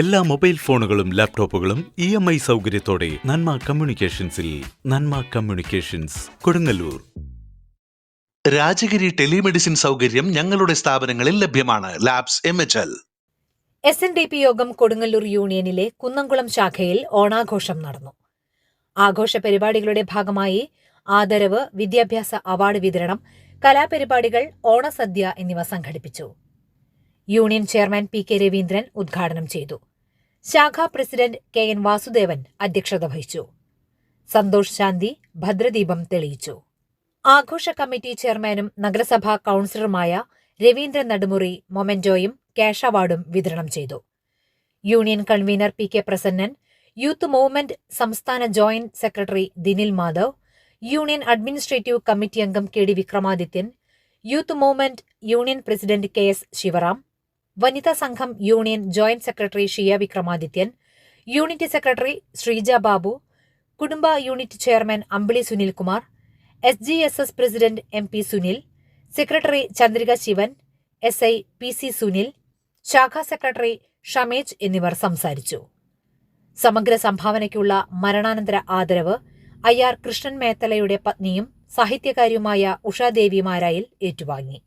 എല്ലാ മൊബൈൽ ഫോണുകളും ലാപ്ടോപ്പുകളും ഇ എം ഐ സൗകര്യത്തോടെ നന്മ കമ്മ്യൂണിക്കേഷൻസിൽ നന്മ കമ്മ്യൂണിക്കേഷൻസ് കൊടുങ്ങല്ലൂർ. രാജഗിരി ടെലിമെഡിസിൻ സൗകര്യം ഞങ്ങളുടെ സ്ഥാപനങ്ങളിൽ ലഭ്യമാണ്. Labs M H L. S N D P Yogam Kodungallur യൂണിയനിലെ Kunnamkulam ശാഖയിൽ ഓണാഘോഷം നടന്നു. ആഘോഷ പരിപാടികളുടെ ഭാഗമായി ആദരവ് വിദ്യാഭ്യാസ അവാർഡ് വിതരണം കലാപരിപാടികൾ ഓണസദ്യ എന്നിവ സംഘടിപ്പിച്ചു. Union chairman P K Raveendran ഉദ്ഘാടനം ചെയ്തു. ശാഖാ പ്രസിഡന്റ് കെ എൻ വാസുദേവൻ അധ്യക്ഷത വഹിച്ചു. സന്തോഷ് ശാന്തി ഭദ്രദീപം തെളിയിച്ചു. ആഘോഷ കമ്മിറ്റി ചെയർമാനും നഗരസഭാ കൌൺസിലറുമായ രവീന്ദ്രൻ നടുമുറി മൊമെന്റോയും ക്യാഷ് അവാർഡും വിതരണം ചെയ്തു. Union convener P K Prasannan youth movement സംസ്ഥാന joint secretary Dinil Madhav union administrative committee അംഗം K D Vikramadithyan youth movement union president K S Sivaram Vanitha Sangham union joint secretary Shiya Vikramadithyan unit secretary Sreeja Babu കുടുംബ unit chairman Ambili Sunilkumar S G S S president M P Sunil secretary Chandrika Sivan S I P C Sunil ശാഖാ secretary Shamej എന്നിവർ സംസാരിച്ചു. സമഗ്ര സംഭാവനയ്ക്കുള്ള മരണാനന്തര ആദരവ് I R Krishnan മേത്തലയുടെ പത്നിയും സാഹിത്യകാരിയുമായ ഉഷാദേവി മാരായിൽ ഏറ്റുവാങ്ങി.